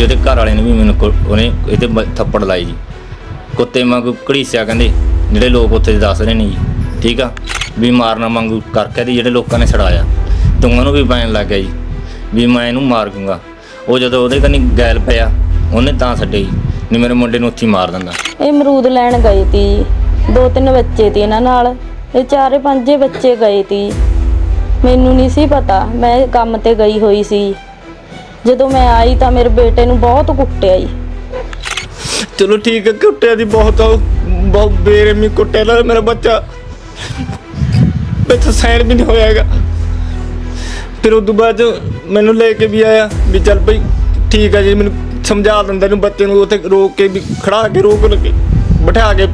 ਵੀ ਉਹਦੇ ਘਰ ਵਾਲੇ ਨੇ ਵੀ ਮੈਨੂੰ ਕੁ- ਉਹਨੇ ਇਹਦੇ ਬ- ਥੱਪੜ ਲਾਏ ਜੀ। ਕੁੱਤੇ ਵਾਂਗੂ ਘੜੀਸਿਆ ਕਹਿੰਦੇ, ਜਿਹੜੇ ਲੋਕ ਉੱਥੇ ਦੱਸ ਰਹੇ ਨੇ ਜੀ, ਠੀਕ ਆ? ਵੀ ਮਾਰਨਾ ਵਾਂਗੂ ਕਰਕੇ ਦੀ ਜਿਹੜੇ ਲੋਕਾਂ ਨੇ ਛੜਾਇਆ ਤੁੰਗਾਂ ਨੂੰ ਵੀ ਪੈਣ ਲੱਗ ਗਿਆ ਜੀ, ਵੀ ਮੈਂ ਇਹਨੂੰ ਮਾਰ ਦੂੰਗਾ। ਉਹ ਜਦੋਂ ਉਹਦੇ ਕੰਨੀ ਗੈਲ ਪਿਆ, ਉਹਨੇ ਤਾਂ ਛੱਡੇ ਜੀ ਨਹੀਂ ਮੇਰੇ ਮੁੰਡੇ ਨੂੰ ਉੱਥੇ ਹੀ ਮਾਰ ਦਿੰਦਾ। ਇਹ ਅਮਰੂਦ ਲੈਣ ਗਏ ਤੀ ਦੋ ਤਿੰਨ ਬੱਚੇ ਤੀ ਇਹਨਾਂ ਨਾਲ, ਇਹ ਚਾਰੇ ਪੰਜੇ ਬੱਚੇ ਗਏ ਤੀ। ਮੈਨੂੰ ਨਹੀਂ ਸੀ ਪਤਾ, ਮੈਂ ਕੰਮ ਤੇ ਗਈ ਹੋਈ ਸੀ। ਜਦੋਂ ਮੈਂ ਆਈ ਤਾਂ ਮੇਰੇ ਬੇਟੇ ਨੂੰ ਬਹੁਤ ਕੁੱਟਿਆ ਜੀ। ਚਲੋ ਠੀਕ ਹੈ, ਕੁੱਟਿਆ ਦੀ ਬਹੁਤ ਬਹੁਤ ਬੇਰਮੀ ਕੁੱਟਿਆ ਨਾ ਮੇਰਾ ਬੱਚਾ। ਬੱਚਾ ਸੈਨ ਵੀ ਨਹੀਂ ਹੋਇਆਗਾ ਫਿਰ ਉਸ ਤੋਂ ਬਾਅਦ 'ਚ ਮੈਨੂੰ ਲੈ ਕੇ ਵੀ ਆਇਆ ਵੀ ਚੱਲ ਭਈ ਠੀਕ ਹੈ ਜੀ, ਮੈਨੂੰ ਸਮਝਾ ਦਿੰਦਾ ਇਹਨੂੰ ਬੱਚੇ ਨੂੰ, ਉੱਥੇ ਰੋਕ ਕੇ ਵੀ ਖੜਾ ਕੇ ਰੋਕ ਲਗੇ ਬਿਠਾ ਕੇ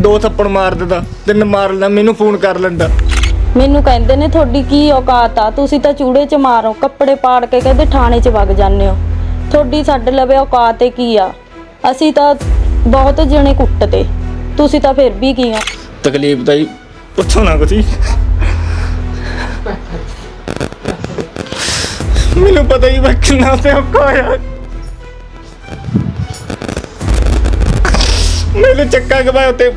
ਦੋ ਥੱਪੜ ਮਾਰ ਦਿੰਦਾ, ਤਿੰਨ ਮਾਰ ਲੈਂਦਾ, ਮੈਨੂੰ ਫੋਨ ਕਰ ਲੈਂਦਾ। ਮੈਨੂੰ ਕਹਿੰਦੇ ਨੇ, ਤੁਹਾਡੀ ਕੀ ਔਕਾਤ ਆ? ਤੁਸੀਂ ਤਾਂ ਚੂੜੇ 'ਚ ਮਾਰੋ, ਕੱਪੜੇ ਪਾੜ ਕੇ ਕਹਿੰਦੇ ਥਾਣੇ 'ਚ ਵਗ ਜਾਂਦੇ ਹੋ। ਤੁਹਾਡੀ ਸਾਡੇ ਲਵੇ ਔਕਾਤ ਏ ਕੀ ਆ? ਅਸੀਂ ਤਾਂ ਬਹੁਤ ਜਣੇ ਕੁੱਟਦੇ। ਤੁਸੀਂ ਤਾਂ ਫਿਰ ਵੀ ਕੀ ਹੋ? ਤਕਲੀਫ ਤਾਂ ਜੀ ਪੁੱਛੋ ਨਾ ਕੁਛ ਮੈਨੂੰ ਪਤਾ ਹੀ ਮੈਂ ਕਿੰਨਾ ਤੇ ਔਖਾ ਮੈਨੂੰ ਚੱਕਾ ਕਮਾਇਆ ਉੱਤੇ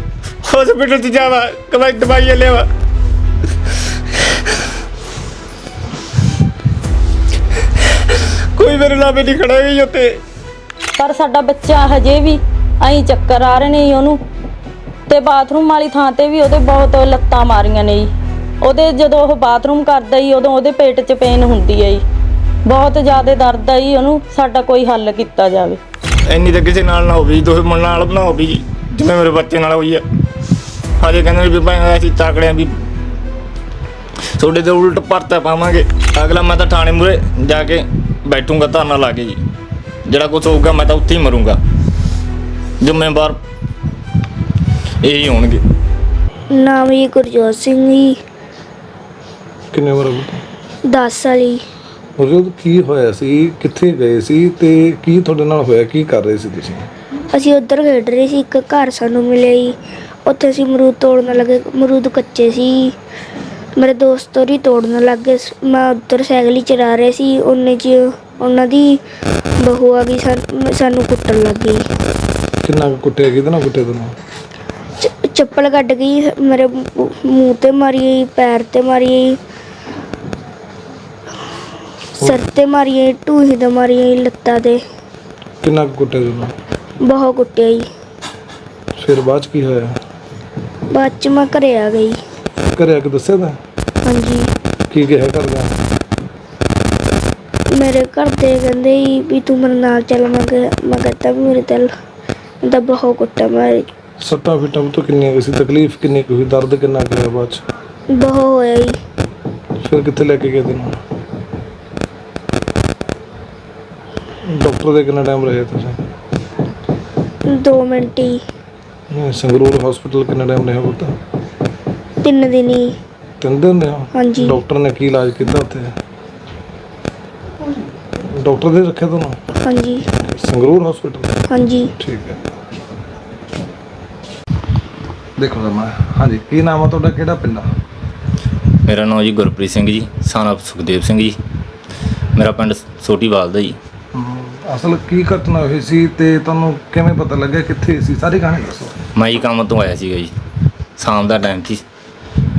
ਹਸਪੀਟਲ ਚ ਜਾਵਾ ਕਮਾਈ ਦਵਾਈਆਂ ਲੈਵਾ ਕੋਈ ਮੇਰੇ ਨਾਲ ਵੀ ਨਹੀਂ ਖੜਾ ਹੋਈ ਉੱਤੇ ਪਰ ਸਾਡਾ ਬੱਚਾ ਹਜੇ ਵੀ ਐਂ ਚੱਕਰ ਆ ਰਹੇ ਨੇ ਜੀ ਉਹਨੂੰ। ਤੇ ਬਾਥਰੂਮ ਵਾਲੀ ਥਾਂ ਤੇ ਵੀ ਉਹਦੇ ਬਹੁਤ ਲੱਤਾਂ ਮਾਰੀਆਂ ਨੇ ਜੀ। ਉਹਦੇ ਜਦੋਂ ਉਹ ਬਾਥਰੂਮ ਕਰਦਾ ਜੀ ਉਦੋਂ ਉਹਦੇ ਪੇਟ 'ਚ ਪੇਨ ਹੁੰਦੀ ਹੈ ਜੀ। ਬਹੁਤ ਜ਼ਿਆਦਾ ਦਰਦ ਆ ਜੀ ਉਹਨੂੰ ਸਾਡਾ ਕੋਈ ਹੱਲ ਕੀਤਾ ਜਾਵੇ। ਇੰਨੀ ਤਾਂ ਕਿਸੇ ਨਾਲ ਨਾ ਹੋਵੇ ਜੀ, ਦੁਸ਼ਮਣ ਨਾਲ ਨਾ ਹੋਵੇ ਜਿਵੇਂ ਮੇਰੇ ਬੱਚੇ ਨਾਲ ਹੋਈ ਆ। ਹਾਜੇ ਕਹਿੰਦੇ ਵੀ ਭਾਈ ਅਸੀਂ ਤਾਕੜਿਆ ਵੀ ਤੁਹਾਡੇ ਤੇ ਉਲਟ ਪਰਤਾ ਪਾਵਾਂਗੇ। ਅਗਲਾ ਮੈਂ ਤਾਂ ਥਾਣੇ ਮੂਰੇ ਜਾ ਕੇ ਬੈਠੂੰਗਾ ਧਰਨਾ ਲਾ ਕੇ ਜੀ। ਜਿਹੜਾ ਕੁਝ ਹੋਊਗਾ ਮੈਂ ਤਾਂ ਉੱਥੇ ਹੀ ਮਰੂੰਗਾ। ਜ਼ਿੰਮੇਵਾਰ ਇਹੀ ਹੋਣਗੇ। ਨਾਮ ਜੀ ਗੁਰਜੋਤ ਸਿੰਘ ਜੀ। ਕਿੰਨੇ ਵਾਰ 10 ਸਾਲੀ ਉਹ ਕੀ ਹੋਇਆ ਸੀ? ਕਿੱਥੇ ਗਏ ਸੀ? ਤੇ ਕੀ ਤੁਹਾਡੇ ਨਾਲ ਹੋਇਆ? ਕੀ ਕਰ ਰਹੇ ਸੀ ਤੁਸੀਂ? ਅਸੀਂ ਉੱਧਰ ਖੇਡ ਰਹੇ ਸੀ। ਇੱਕ ਘਰ ਸਾਨੂੰ ਮਿਲਿਆ ਜੀ। ਉੱਥੇ ਅਸੀਂ ਅਮਰੂਦ ਤੋੜਨ ਲੱਗੇ। ਅਮਰੂਦ ਕੱਚੇ ਸੀ। ਮੇਰੇ ਦੋਸਤ ਹੋਰੀ ਤੋੜਨ ਲੱਗ ਗਏ ਮੈਂ ਉੱਧਰ ਸਾਈਕਲ ਹੀ ਚਲਾ ਰਿਹਾ ਸੀ ਉਹਨੇ ਚ ਉਹਨਾਂ ਦੀ ਬਹੂ ਆ ਗਈ ਸਾਨ- ਸਾਨੂੰ ਕੁੱਟਣ ਲੱਗ ਗਈ। ਕਿੰਨਾ ਕੁ ਕੁੱਟਿਆ ਕਿਹਦੇ ਨਾਲ ਕੁੱਟਿਆ ਤੁਹਾਨੂੰ ਚ- ਚੱਪਲ ਕੱਢ ਗਈ ਮੇਰੇ ਮੂੰਹ ਮੂੰਹ ਤੇ ਮਾਰੀ ਗਈ, ਪੈਰ ਤੇ ਮਾਰੀ ਗਈ, ਸਿਰ ਤੇ ਮਾਰੀ ਗਈ, ਢੂਹੀ ਤੇ ਮਾਰੀ ਗਈ, ਲੱਤਾਂ ਤੇ। ਕਿੰਨਾ ਕੁ ਕੁੱਟਿਆ ਤੁਹਾਨੂੰ ਬਹੁਤ ਕੁੱਟਿਆ ਜੀ। ਫਿਰ ਬਾਅਦ ਚ ਕੀ ਹੋਇਆ? ਬਾਅਦ ਚ ਮੈਂ ਘਰੇ ਆ ਗਈ। ਘਰੇ ਆ ਕੇ ਦੱਸਿਆ ਤਾਂ? ਹਾਂਜੀ। ਕੀ ਕਿਹਾ ਕਰਦਾ ਮੇਰੇ ਘਰ ਦੇ ਕਹਿੰਦੇ ਸੀ ਵੀ ਤੂੰ ਮੇਰੇ ਨਾਲ ਚੱਲ ਮੈਂ ਕਿਹਾ ਮੈਂ ਕਹਤਾ ਵੀ ਮੇਰੇ ਦਿਲ ਦਾ ਬਹੁਤ ਕੁੱਟਾ ਮੈਂ ਸੱਟਾਂ ਫਿੱਟਾਂ ਤੋਂ ਕਿੰਨੀਆਂ ਕੁ ਸੀ? ਤਕਲੀਫ ਕਿੰਨੀ ਕੁ ਹੋਈ? ਦਰਦ ਕਿੰਨਾ ਕੁ ਹੋਇਆ ਬਾਅਦ ਚ? ਬਹੁਤ ਹੋਇਆ ਜੀ। ਫਿਰ ਕਿੱਥੇ ਲੈ ਕੇ ਗਏ ਤੈਨੂੰ? ਡਾਕਟਰ ਦੇ ਕਿੰਨਾ ਟਾਈਮ ਰਹੇ ਤੁਸੀਂ? 2 ਮਿੰਟ ਹੀ। ਨਹੀਂ, ਸੰਗਰੂਰ ਹਸਪੀਟਲ ਕਿੰਨਾ ਟਾਈਮ ਰਿਹਾ ਪੁੱਤ? ਤਿੰਨ ਦਿਨ ਹੀ। ਤਿੰਨ ਦਿਨ ਰਿਹਾ ਹਾਂਜੀ। ਡਾਕਟਰ ਨੇ ਕੀ ਇਲਾਜ ਕੀਤਾ ਉੱਥੇ? ਡਾਕਟਰ ਦੇ ਰੱਖਿਆ ਤੁਹਾਨੂੰ? ਹਾਂਜੀ। ਸੰਗਰੂਰ ਹਸਪੀਟਲ ਹਾਂਜੀ। ਠੀਕ ਹੈ। ਦੇਖੋ ਜਮਾ ਹਾਂਜੀ ਕੀ ਨਾਮ ਆ ਤੁਹਾਡਾ ਕਿਹੜਾ ਪਿੰਡ ਆ? ਮੇਰਾ ਨਾਮ ਜੀ ਗੁਰਪ੍ਰੀਤ ਸਿੰਘ ਜੀ ਸਾਨਾ ਸੁਖਦੇਵ ਸਿੰਘ ਜੀ। ਮੇਰਾ ਪਿੰਡ ਸੋਟੀਵਾਲ ਦਾ ਜੀ। ਅਸਲ ਕੀ ਘਟਨਾ ਹੋਈ ਸੀ ਤੇ ਤੁਹਾਨੂੰ ਕਿਵੇਂ ਪਤਾ ਲੱਗਿਆ ਕਿੱਥੇ ਸੀ? ਸਾਰੀ ਕਹਾਣੀ ਦੱਸੋ। ਮੈਂ ਜੀ ਕੰਮ ਤੋਂ ਆਇਆ ਸੀਗਾ ਜੀ। ਸ਼ਾਮ ਦਾ ਟਾਈਮ ਸੀ।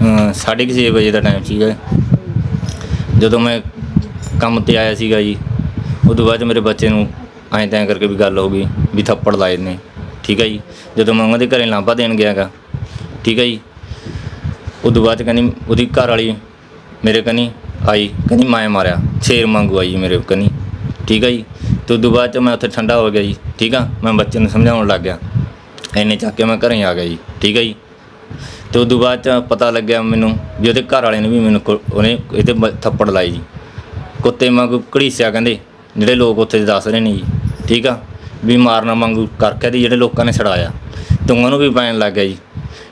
ਅਮ ਸਾਢੇ ਕੁ ਛੇ ਵਜੇ ਦਾ ਟਾਈਮ ਸੀਗਾ। ਜਦੋਂ ਮੈਂ ਕੰਮ ਤੇ ਆਇਆ ਸੀਗਾ ਜੀ, ਉਦੋਂ ਬਾਅਦ 'ਚ ਮੇਰੇ ਬੱਚੇ ਨੂੰ ਐਂ ਤੈਂ ਕਰਕੇ ਵੀ ਗੱਲ ਹੋ ਗਈ ਵੀ ਥੱਪੜ ਲਾਏ ਨੇ। ਠੀਕ ਹੈ ਜੀ? ਜਦੋਂ ਮੈਂ ਉਹਨਾਂ ਦੇ ਘਰੇ ਲਾਂਭਾ ਦੇਣ ਗਿਆਗਾ ਠੀਕ ਹੈ ਜੀ? ਉਦੋਂ ਬਾਅਦ 'ਚ ਕਹਿੰਦੀ, ਉਹਦੀ ਘਰ ਵਾਲੀ ਮੇਰੇ ਕਨੀ ਆਈ, ਕਹਿੰਦੀ ਮੈਂ ਮਾਰਿਆ ਛੇਰ ਮੰਗੂ ਆਈ ਜੀ ਮੇਰੇ ਕਨੀ। ਠੀਕ ਹੈ ਜੀ? ਤੇ ਉਦੋਂ ਬਾਅਦ 'ਚ ਮੈਂ ਉੱਥੇ ਠੰਡਾ ਹੋ ਗਿਆ ਜੀ, ਠੀਕ ਆ? ਮੈਂ ਬੱਚੇ ਨੂੰ ਸਮਝਾਉਣ ਲੱਗ ਗਿਆ। ਐਨੇ ਚੱਕ ਕੇ ਮੈਂ ਘਰੇ ਆ ਗਿਆ ਜੀ, ਠੀਕ ਹੈ ਜੀ? ਤੇ ਉਦੋਂ ਬਾਅਦ ਚ ਪਤਾ ਲੱਗਿਆ ਮੈਨੂੰ ਵੀ ਉਹਦੇ ਘਰ ਵਾਲੇ ਨੇ ਵੀ ਮੈਨੂੰ ਕੁ- ਉਹਨੇ ਇਹਦੇ ਬ- ਥੱਪੜ ਲਾਏ ਜੀ। ਕੁੱਤੇ ਵਾਂਗੂ ਘੜੀਸਿਆ ਕਹਿੰਦੇ, ਜਿਹੜੇ ਲੋਕ ਉੱਥੇ ਦੇ ਦੱਸ ਰਹੇ ਨੇ ਜੀ, ਠੀਕ ਆ? ਵੀ ਮਾਰਨਾ ਵਾਂਗੂ ਕਰਕੇ ਦੀ ਜਿਹੜੇ ਲੋਕਾਂ ਨੇ ਛੜਾਇਆ ਉਹਨਾਂ ਨੂੰ ਵੀ ਪੈਣ ਲੱਗ ਗਿਆ ਜੀ,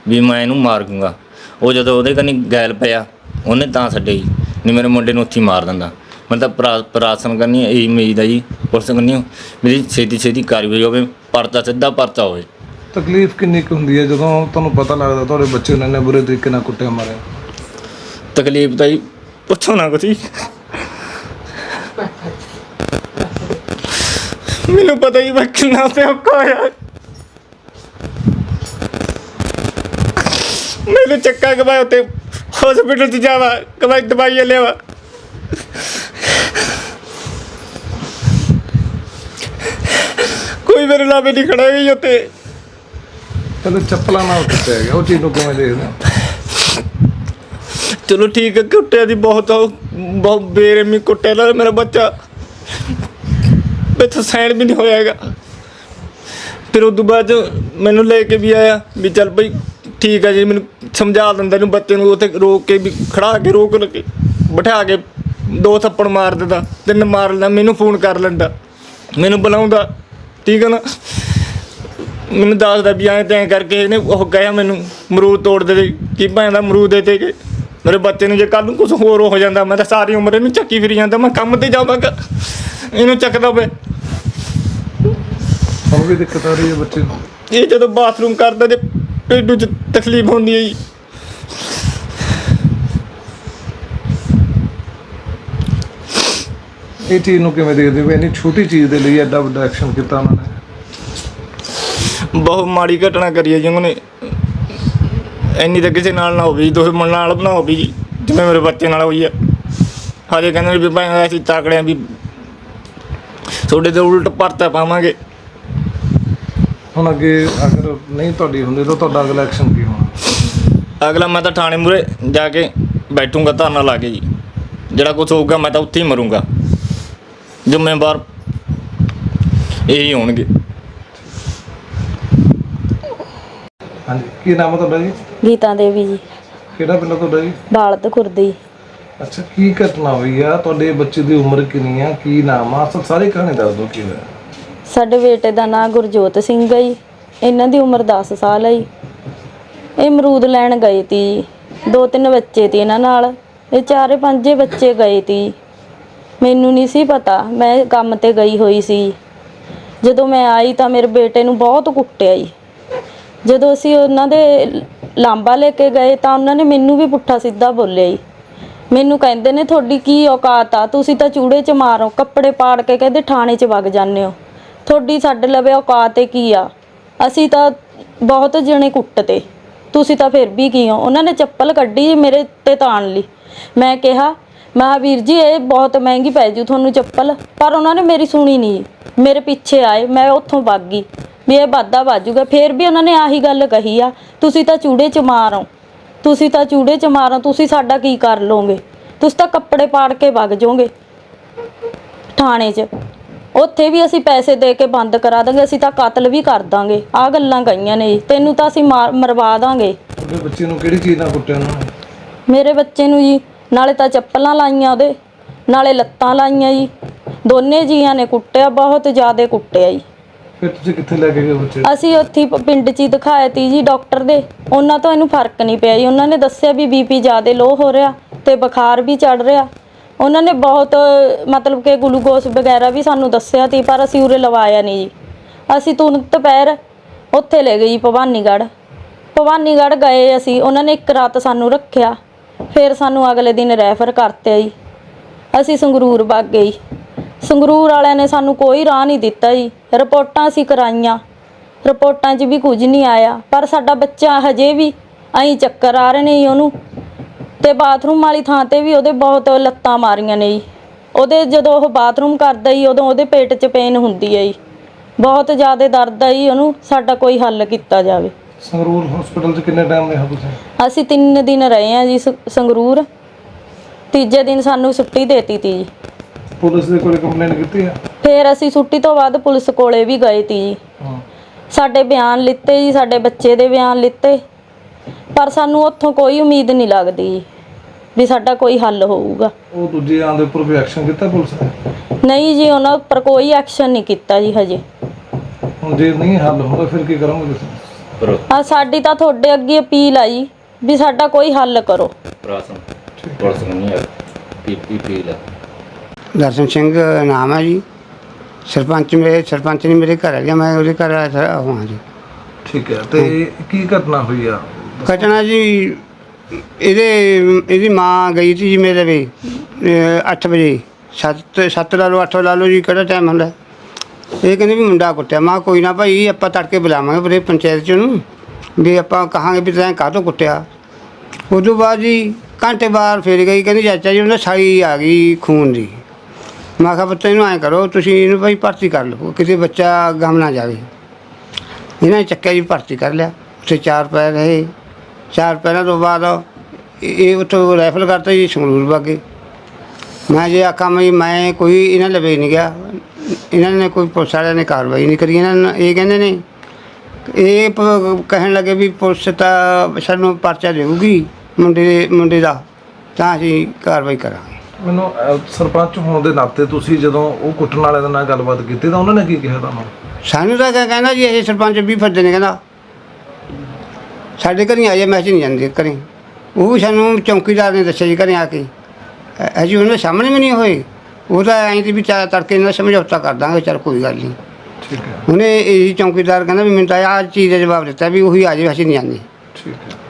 ਵੀ ਮੈਂ ਇਹਨੂੰ ਮਾਰ ਦੂੰਗਾ। ਉਹ ਜਦੋਂ ਉਹਦੇ ਕੰਨੀ ਗੈਲ ਪਿਆ, ਉਹਨੇ ਤਾਂ ਛੱਡੇ ਜੀ ਨਹੀਂ ਮੇਰੇ ਮੁੰਡੇ ਨੂੰ ਉੱਥੇ ਹੀ ਮਾਰ ਦਿੰਦਾ। ਮੈਂ ਤਾਂ ਪ੍ਰਾ- ਪ੍ਰਾਸਨ ਕਰਨੀ ਇਹ ਉਮੀਦ ਆ ਜੀ, ਪੁਲਿਸ ਕੰਨੀ ਮੇਰੀ ਛੇਤੀ ਛੇਤੀ ਕਾਰਵਾਈ ਹੋਵੇ, ਪਰਚਾ ਸਿੱਧਾ ਪਰਚਾ ਹੋਵੇ। ਤਕਲੀਫ ਕਿੰਨੀ ਕੁ ਹੁੰਦੀ ਹੈ? ਜਦੋਂ ਤੁਹਾਨੂੰ ਪਤਾ ਲੱਗਦਾ ਤੁਹਾਡੇ ਬੱਚੇ ਨੂੰ ਇੰਨੇ ਬੁਰੇ ਤਰੀਕੇ ਨਾਲ ਕੁੱਟਿਆ, ਮਾਰਿਆ। ਤਕਲੀਫ ਤਾਂ ਜੀ ਪੁੱਛੋ ਨਾ ਕੁਛ ਜੀ। ਮੈਨੂੰ ਪਤਾ ਹੀ ਮੈਂ ਕਿੰਨਾ ਤੇ ਔਖਾ ਮੈਨੂੰ ਚੱਕਾ ਕਮਾਇਆ ਉੱਤੇ ਹਸਪੀਟਲ ਚ ਜਾਵਾ ਕਮਾਈ ਦਵਾਈਆਂ ਲਿਆਵਾ। ਕੋਈ ਮੇਰੇ ਲਾਵੇ ਨਹੀਂ ਖੜਾ ਗਈ ਉੱਤੇ ਕਹਿੰਦੇ ਚੱਪਲਾਂ ਨਾਲ ਕੁੱਟਿਆ ਗਿਆ, ਉਹ ਚੀਜ਼ ਨੂੰ ਕਿਵੇਂ ਦੇਖਦੇ ਹੋ? ਚਲੋ ਠੀਕ ਹੈ, ਕੁੱਟਿਆ ਦੀ ਬਹੁਤ ਬਹੁਤ ਬੇਰਮੀ ਕੁੱਟਿਆ ਨਾਲ ਮੇਰਾ ਬੱਚਾ। ਮੈਥੋਂ ਸੈਣ ਵੀ ਨਹੀਂ ਹੋਇਆ ਹੈਗਾ। ਫਿਰ ਉਸ ਬਾਅਦ 'ਚ ਮੈਨੂੰ ਲੈ ਕੇ ਵੀ ਆਇਆ, ਵੀ ਚੱਲ ਭਈ ਠੀਕ ਹੈ ਜੀ, ਮੈਨੂੰ ਸਮਝਾ ਦਿੰਦਾ ਇਹਨੂੰ ਬੱਚੇ ਨੂੰ, ਉੱਥੇ ਰੋਕ ਕੇ ਵੀ ਖੜਾ ਕੇ, ਰੋਕ ਕੇ, ਬਿਠਾ ਕੇ ਦੋ ਥੱਪੜ ਮਾਰ ਦਿੰਦਾ, ਤਿੰਨ ਮਾਰ ਲੈਂਦਾ, ਮੈਨੂੰ ਫੋਨ ਕਰ ਲੈਂਦਾ। ਮੈਨੂੰ ਬੁਲਾਉਂਦਾ, ਠੀਕ ਹੈ ਨਾ? ਮੈਨੂੰ ਦੱਸਦਾ ਵੀ ਐਂ ਤੈਂ ਕਰਕੇ ਇਹਨੇ ਉਹ ਕਹਿਆ ਮੈਨੂੰ ਮਰੂਦ ਤੋੜ ਦੇ ਦੇ ਕੀ ਭੈਣ ਦਾ ਮਰੂਦ ਦੇ ਤੇ ਕਿ ਮੇਰੇ ਬੱਚੇ ਨੂੰ ਜੇ ਕੱਲ ਨੂੰ ਕੁਝ ਹੋਰ ਹੋ ਜਾਂਦਾ ਮੈਂ ਤਾਂ ਸਾਰੀ ਉਮਰ ਇਹਨੂੰ ਚੱਕੀ ਫਿਰੀ ਜਾਂਦਾ ਮੈਂ ਕੰਮ ਤੇ ਜਾਵਾਂਗਾ ਇਹਨੂੰ ਚੱਕਦਾ ਪਏ। ਹੁਣ ਵੀ ਦਿੱਕਤ ਆ ਰਹੀ ਹੈ ਬੱਚੇ ਨੂੰ। ਇਹ ਜਦੋਂ ਬਾਥਰੂਮ ਕਰਦਾ ਤੇ ਪੇਟੂ ਚ ਤਕਲੀਫ ਹੁੰਦੀ ਹੈ ਜੀ। ਇਹ ਚੀਜ਼ ਨੂੰ ਕਿਵੇਂ ਦੇਖਦੇ ਹੋ? ਵੀ ਇੰਨੀ ਛੋਟੀ ਚੀਜ਼ ਦੇ ਲਈ ਐਡਾ ਵੱਡਾ ਐਕਸ਼ਨ ਕੀਤਾ ਉਹਨਾਂ ਨੇ। ਬਹੁਤ ਮਾੜੀ ਘਟਨਾ ਕਰੀ ਹੈ ਜੀ ਉਹਨੇ। ਇੰਨੀ ਤਾਂ ਕਿਸੇ ਨਾਲ ਨਾ ਹੋਵੇ ਜੀ ਦੁਸ਼ਮਣ ਨਾਲ ਨਾ ਹੋਵੇ ਜੀ ਜਿਵੇਂ ਮੇਰੇ ਬੱਚੇ ਨਾਲ ਹੋਈ ਆ। ਹਜੇ ਕਹਿੰਦੇ ਵੀ ਭਾਈ ਅਸੀਂ ਤਾਕੜਿਆਂ ਵੀ ਤੁਹਾਡੇ ਤੇ ਉਲਟ ਪਰਤਾ ਪਾਵਾਂਗੇ। ਹੁਣ ਅੱਗੇ ਅਗਰ ਨਹੀਂ ਤੁਹਾਡੀ ਹੁੰਦੀ ਤਾਂ ਤੁਹਾਡਾ ਅਗਲਾ ਐਕਸ਼ਨ ਕੀ ਹੋਣਾ? ਅਗਲਾ ਮੈਂ ਤਾਂ ਥਾਣੇ ਮੂਰੇ ਜਾ ਕੇ ਬੈਠੂੰਗਾ ਧਰਨਾ ਲਾ ਕੇ ਜੀ। ਜਿਹੜਾ ਕੁਝ ਹੋਊਗਾ ਮੈਂ ਤਾਂ ਉੱਥੇ ਹੀ ਮਰੂੰਗਾ। ਜ਼ਿੰਮੇਵਾਰ ਇਹੀ ਹੋਣਗੇ। ਕੀ ਨਾਮ ਹੈ ਤੁਹਾਡਾ ਜੀ? ਗੀਤਾ ਦੇਵੀ ਜੀ। ਕਿਹੜਾ ਪਿੰਡ ਆ ਤੁਹਾਡਾ ਜੀ? ਬਾਲਤ ਖੁਰਦੀ। ਅੱਛਾ ਕੀ ਘਟਨਾ ਹੋਈ ਆ? ਤੁਹਾਡੇ ਬੱਚੇ ਦੀ ਉਮਰ ਕਿੰਨੀ ਆ? ਕੀ ਨਾਮ ਆ? ਸਭ ਸਾਰੀ ਕਹਾਣੀ ਦੱਸ ਦਿਓ ਕੀ ਹੋਇਆ? ਸਾਡੇ ਬੇਟੇ ਦਾ ਨਾਂ ਗੁਰਜੋਤ ਸਿੰਘ ਹੈ ਜੀ। ਇਹਨਾਂ ਦੀ ਉਮਰ 10 ਸਾਲ ਹੈ ਜੀ। ਇਹ ਅਮਰੂਦ ਲੈਣ ਗਏ ਤੀ ਜੀ। ਦੋ ਤਿੰਨ ਬੱਚੇ ਤੀ ਇਹਨਾਂ ਨਾਲ। ਇਹ ਚਾਰੇ ਪੰਜੇ ਬੱਚੇ ਗਏ ਤੀ ਮੈਨੂੰ ਨਹੀਂ ਸੀ ਪਤਾ ਮੈਂ ਕੰਮ ਤੇ ਗਈ ਹੋਈ ਸੀ। ਜਦੋਂ ਮੈਂ ਆਈ ਤਾਂ ਮੇਰੇ ਬੇਟੇ ਨੂੰ ਬਹੁਤ ਕੁੱਟਿਆ ਜੀ। ਜਦੋਂ ਅਸੀਂ ਉਹਨਾਂ ਦੇ ਲਾਂਬਾ ਲੈ ਕੇ ਗਏ ਤਾਂ ਉਹਨਾਂ ਨੇ ਮੈਨੂੰ ਵੀ ਪੁੱਠਾ ਸਿੱਧਾ ਬੋਲਿਆ ਜੀ। ਮੈਨੂੰ ਕਹਿੰਦੇ ਨੇ, ਤੁਹਾਡੀ ਕੀ ਔਕਾਤ ਆ? ਤੁਸੀਂ ਤਾਂ ਚੂੜੇ 'ਚ ਮਾਰੋ, ਕੱਪੜੇ ਪਾੜ ਕੇ ਕਹਿੰਦੇ ਥਾਣੇ 'ਚ ਵਗ ਜਾਂਦੇ ਹੋ। ਤੁਹਾਡੀ ਸਾਡੇ ਲਵੇ ਔਕਾਤ ਏ ਕੀ ਆ? ਅਸੀਂ ਤਾਂ ਬਹੁਤ ਜਣੇ ਕੁੱਟਤੇ ਤੁਸੀਂ ਤਾਂ ਫਿਰ ਵੀ ਕੀ ਹੋ? ਉਹਨਾਂ ਨੇ ਚੱਪਲ ਕੱਢੀ ਮੇਰੇ ਤੇ ਤਾਣ ਲਈ। ਮੈਂ ਕਿਹਾ, ਮੈਂ ਵੀਰ ਜੀ, ਇਹ ਬਹੁਤ ਮਹਿੰਗੀ ਪੈ ਜੂ ਤੁਹਾਨੂੰ ਚੱਪਲ। ਪਰ ਉਹਨਾਂ ਨੇ ਮੇਰੀ ਸੁਣੀ ਨਹੀਂ। ਮੇਰੇ ਪਿੱਛੇ ਆਏ, ਮੈਂ ਉੱਥੋਂ ਭੱਗ ਗਈ। ਵੀ ਇਹ ਵਾਧਾ ਵਾਜੂਗਾ ਫਿਰ ਵੀ ਉਹਨਾਂ ਨੇ ਆਹੀ ਗੱਲ ਕਹੀ ਆ ਤੁਸੀਂ ਤਾਂ ਚੂੜੇ 'ਚ ਮਾਰੋ ਤੁਸੀਂ ਤਾਂ ਚੂੜੇ 'ਚ ਮਾਰੋ ਤੁਸੀਂ ਸਾਡਾ ਕੀ ਕਰ ਲੋਗੇ ਤੁਸੀਂ ਤਾਂ ਕੱਪੜੇ ਪਾੜ ਕੇ ਵਗ ਜਾਓਗੇ ਥਾਣੇ 'ਚ। ਉੱਥੇ ਵੀ ਅਸੀਂ ਪੈਸੇ ਦੇ ਕੇ ਬੰਦ ਕਰਾ ਦਾਂਗੇ ਅਸੀਂ ਤਾਂ ਕਤਲ ਵੀ ਕਰ ਦਾਂਗੇ ਆ ਗੱਲਾਂ ਕਹੀਆਂ ਨੇ ਜੀ ਤੈਨੂੰ ਤਾਂ ਅਸੀਂ ਮਾਰ- ਮਰਵਾ ਦਾਂਗੇ। ਤੁਹਾਡੇ ਬੱਚੇ ਨੂੰ ਕਿਹੜੀ ਚੀਜ਼ ਨਾਲ ਕੁੱਟਿਆ ਉਹਨਾਂ ਨੇ? ਮੇਰੇ ਬੱਚੇ ਨੂੰ ਜੀ ਨਾਲੇ ਤਾਂ ਚੱਪਲਾਂ ਲਾਈਆਂ ਉਹਦੇ ਨਾਲੇ ਲੱਤਾਂ ਲਾਈਆਂ ਜੀ ਦੋਨੇ ਜੀਆਂ ਨੇ ਕੁੱਟਿਆ ਬਹੁਤ ਜ਼ਿਆਦਾ ਕੁੱਟਿਆ ਜੀ। ਫਿਰ ਤੁਸੀਂ ਕਿੱਥੇ ਲੈ ਕੇ ਗਏ ਬੱਚੇ ਅਸੀਂ ਉੱਥੇ ਹੀ ਪ- ਪਿੰਡ 'ਚ ਹੀ ਦਿਖਾਇਆ ਤੀ ਜੀ ਡਾਕਟਰ ਦੇ। ਉਹਨਾਂ ਤੋਂ ਇਹਨੂੰ ਫ਼ਰਕ ਨਹੀਂ ਪਿਆ ਜੀ। ਉਹਨਾਂ ਨੇ ਦੱਸਿਆ ਵੀ ਬੀਪੀ ਜ਼ਿਆਦਾ ਲੋ ਹੋ ਰਿਹਾ ਤੇ ਬੁਖਾਰ ਵੀ ਚੜ ਰਿਹਾ। ਉਹਨਾਂ ਨੇ ਬਹੁਤ, ਮਤਲਬ ਕਿ ਗਲੂਕੋਸ ਵਗੈਰਾ ਵੀ ਸਾਨੂੰ ਦੱਸਿਆ ਤੀ, ਪਰ ਅਸੀਂ ਉਰੇ ਲਵਾਇਆ ਨਹੀਂ ਜੀ। ਅਸੀਂ ਤੁਰੰਤ ਪੈਰ ਉੱਥੇ ਲੈ ਗਏ ਜੀ, ਭਵਾਨੀਗੜ੍ਹ। ਭਵਾਨੀਗੜ੍ਹ ਗਏ ਅਸੀਂ। ਉਹਨਾਂ ਨੇ ਇੱਕ ਰਾਤ ਸਾਨੂੰ ਰੱਖਿਆ। ਫਿਰ ਸਾਨੂੰ ਅਗਲੇ ਦਿਨ ਰੈਫਰ ਕਰਤੇ ਜੀ। ਅਸੀਂ ਸੰਗਰੂਰ ਵਗ ਗਏ ਜੀ। ਸੰਗਰੂਰ ਵਾਲਿਆਂ ਨੇ ਸਾਨੂੰ ਕੋਈ ਰਾਹ ਨਹੀਂ ਦਿੱਤਾ ਜੀ। ਰਿਪੋਰਟਾਂ ਅਸੀਂ ਕਰਾਈਆਂ। ਰਿਪੋਰਟਾਂ 'ਚ ਵੀ ਕੁਝ ਨਹੀਂ ਆਇਆ। ਪਰ ਸਾਡਾ ਬੱਚਾ ਹਜੇ ਵੀ ਐਂ ਚੱਕਰ ਆ ਰਹੇ ਨੇ ਜੀ ਉਹਨੂੰ। ਤੇ ਬਾਥਰੂਮ ਵਾਲੀ ਥਾਂ ਤੇ ਵੀ ਉਹਦੇ ਬਹੁਤ ਲੱਤਾਂ ਮਾਰੀਆਂ ਨੇ ਜੀ। ਉਹਦੇ ਜਦੋਂ ਉਹ ਬਾਥਰੂਮ ਕਰਦਾ ਜੀ ਉਦੋਂ ਉਹਦੇ ਪੇਟ 'ਚ ਪੇਨ ਹੁੰਦੀ ਹੈ ਜੀ। ਬਹੁਤ ਜ਼ਿਆਦਾ ਦਰਦ ਹੈ ਜੀ ਉਹਨੂੰ ਸਾਡਾ ਕੋਈ ਹੱਲ ਕੀਤਾ ਜਾਵੇ। ਸੰਗਰੂਰ ਹਸਪੀਟਲ 'ਚ ਕਿੰਨੇ ਟਾਈਮ ਰਹੇ ਤੁਸੀਂ? ਅਸੀਂ ਤਿੰਨ ਦਿਨ ਰਹੇ ਹਾਂ ਜੀ ਸ- ਸੰਗਰੂਰ। ਤੀਜੇ ਦਿਨ ਸਾਨੂੰ ਛੁੱਟੀ ਦੇਤੀ ਤੀ ਜੀ। ਪੁਲਿਸ ਦੇ ਕੋਲ ਕੰਪਲੇਂਟ ਕੀਤੀ ਆ? ਫਿਰ ਅਸੀਂ ਛੁੱਟੀ ਤੋਂ ਬਾਅਦ ਪੁਲਿਸ ਕੋਲੇ ਵੀ ਗਏ ਤੀ ਜੀ। ਹਾਂ। ਸਾਡੇ ਬਿਆਨ ਲਿੱਤੇ ਜੀ ਸਾਡੇ ਬੱਚੇ ਦੇ ਬਿਆਨ ਲਿੱਤੇ। ਪਰ ਸਾਨੂੰ ਉੱਥੋਂ ਕੋਈ ਉਮੀਦ ਨਹੀਂ ਲੱਗਦੀ ਜੀ ਵੀ ਸਾਡਾ ਕੋਈ ਹੱਲ ਹੋਊਗਾ। ਉਹ ਦੂਜੇ ਆਂ ਦੇ ਉੱਪਰ ਵੀ ਐਕਸ਼ਨ ਕੀਤਾ ਪੁਲਿਸ ਨੇ? ਨਹੀਂ ਜੀ ਉਹਨਾਂ ਉੱਪਰ ਕੋਈ ਐਕਸ਼ਨ ਨਹੀਂ ਕੀਤਾ ਜੀ ਹਜੇ। ਹੁਣ ਜੇ ਨਹੀਂ ਹੱਲ ਹੁੰਦਾ ਫਿਰ ਕੀ ਕਰੋਗੇ ਤੁਸੀਂ? ਪਰ ਆ ਸਾਡੀ ਤਾਂ ਤੁਹਾਡੇ ਅੱਗੇ ਅਪੀਲ ਆ ਜੀ ਵੀ ਸਾਡਾ ਕੋਈ ਹੱਲ ਕਰੋ। ਪ੍ਰਾਸਨ ਪੁਲਿਸ ਨੂੰ ਨਹੀਂ ਆ ਪੀਪੀ ਪੀ ਲਾ ਦਰਸ਼ਨ ਸਿੰਘ ਨਾਮ ਹੈ ਜੀ। ਸਰਪੰਚ ਮੇਰੇ ਸਰਪੰਚ ਨੇ ਮੇਰੇ ਘਰ ਆ ਗਿਆ ਮੈਂ ਉਹਦੇ ਘਰ ਆਇਆ ਹਾਂ ਜੀ। ਠੀਕ ਹੈ ਤੇ ਕੀ ਘਟਨਾ ਹੋਈ ਆ? ਘਟਨਾ ਜੀ ਇਹਦੇ ਇਹਦੀ ਮਾਂ ਗਈ ਸੀ ਜੀ ਮੇਰੇ ਵੀ 8 ਵਜੇ। 7 7 ਲਾ ਲਓ 8 ਲਾ ਲਓ ਜੀ ਕਿਹੜਾ ਟਾਈਮ ਹੁੰਦਾ? ਇਹ ਕਹਿੰਦੇ ਵੀ ਮੁੰਡਾ ਕੁੱਟਿਆ। ਮੈਂ ਕੋਈ ਨਾ ਭਾਈ ਆਪਾਂ ਤੜਕੇ ਬੁਲਾਵਾਂਗੇ ਪਰੇ ਪੰਚਾਇਤ ਚ ਉਹਨੂੰ ਵੀ ਆਪਾਂ ਕਹਾਂਗੇ ਵੀ ਤੈਂ ਕਾਹਤੋਂ ਕੁੱਟਿਆ? ਉਦੋਂ ਬਾਅਦ ਜੀ ਘੰਟੇ ਬਾਅਦ ਫਿਰ ਗਈ ਕਹਿੰਦੀ ਚਾਚਾ ਜੀ ਉਹਨਾਂ ਸਾਈ ਆ ਗਈ ਖੂਨ ਦੀ। ਮੈਂ ਕਿਹਾ ਬੱਚੇ ਨੂੰ ਐਂ ਕਰੋ, ਤੁਸੀਂ ਇਹਨੂੰ ਭਾਈ ਭਰਤੀ ਕਰ ਲਓ ਕਿਸੇ ਬੱਚਾ ਗਮ ਨਾ ਜਾਵੇ। ਇਹਨਾਂ ਨੇ ਚੱਕਿਆ ਜੀ ਭਰਤੀ ਕਰ ਲਿਆ, ਉੱਥੇ ਚਾਰ ਪੈਰ ਰਹੇ। ਚਾਰ ਪੈਰਾਂ ਤੋਂ ਬਾਅਦ ਇਹ ਉੱਥੋਂ ਰਾਈਫਲ ਕਰਤਾ ਜੀ ਸੰਗਰੂਰ ਬਾਗੇ। ਮੈਂ ਜੇ ਆਖਾਂ ਵੀ ਮੈਂ ਕੋਈ ਇਹਨਾਂ ਲਵੇ ਨਹੀਂ ਗਿਆ, ਇਹਨਾਂ ਨੇ ਕੋਈ ਪੁਲਿਸ ਵਾਲਿਆਂ ਨੇ ਕਾਰਵਾਈ ਨਹੀਂ ਕਰੀ, ਇਹਨਾਂ ਨੇ ਇਹ ਕਹਿੰਦੇ ਨੇ, ਇਹ ਕਹਿਣ ਲੱਗੇ ਵੀ ਪੁਲਿਸ ਤਾਂ ਸਾਨੂੰ ਪਰਚਾ ਦੇਊਗੀ ਮੁੰਡੇ ਮੁੰਡੇ ਦਾ, ਤਾਂ ਅਸੀਂ ਕਾਰਵਾਈ ਕਰਾਂਗੇ। ਮੈਨੂੰ ਅਹ, ਸਰਪੰਚ ਹੋਣ ਦੇ ਨਾਤੇ ਤੁਸੀਂ ਜਦੋਂ ਉਹ ਕੁੱਟਣ ਵਾਲਿਆਂ ਦੇ ਨਾਲ ਗੱਲਬਾਤ ਕੀਤੀ ਤਾਂ ਉਹਨਾਂ ਨੇ ਕੀ ਕਿਹਾ ਤੁਹਾਨੂੰ? ਸਾਨੂੰ ਤਾਂ ਕਹਿ- ਕਹਿੰਦਾ ਜੀ ਇਹ ਸਰਪੰਚ ਵੀ ਫਿਰਦੇ ਨੇ ਕਹਿੰਦਾ। ਸਾਡੇ ਘਰੇ ਆਏ ਮੈਂ ਨਹੀਂ ਜਾਂਦੇ ਘਰੇ। ਉਹ ਵੀ ਸਾਨੂੰ ਚੌਕੀਦਾਰ ਨੇ ਦੱਸਿਆ ਜੀ ਘਰੇ ਆ ਕੇ। ਅ- ਅਜੇ ਉਹਨਾਂ ਦੇ ਸਾਹਮਣੇ ਵੀ ਨਹੀਂ ਹੋਏ। ਉਹ ਤਾਂ ਐਂ ਤੇ ਵੀ ਚਾ ਤੜਕੇ ਨਾਲ ਸਮਝੌਤਾ ਕਰ ਦਾਂਗੇ ਚਲ ਕੋਈ ਗੱਲ ਨਹੀਂ। ਠੀਕ ਹੈ। ਉਹਨੇ ਇਹ ਚੌਕੀਦਾਰ ਕਹਿੰਦਾ ਵੀ ਮੈਨੂੰ ਤਾਂ ਆਹ ਚੀਜ਼ ਦਾ ਜਵਾਬ ਦਿੱਤਾ ਵੀ ਉਹੀ ਆ ਜਾਵੇ ਅਸੀਂ ਨਹੀਂ ਜਾਂਦੇ। ਠੀਕ ਹੈ।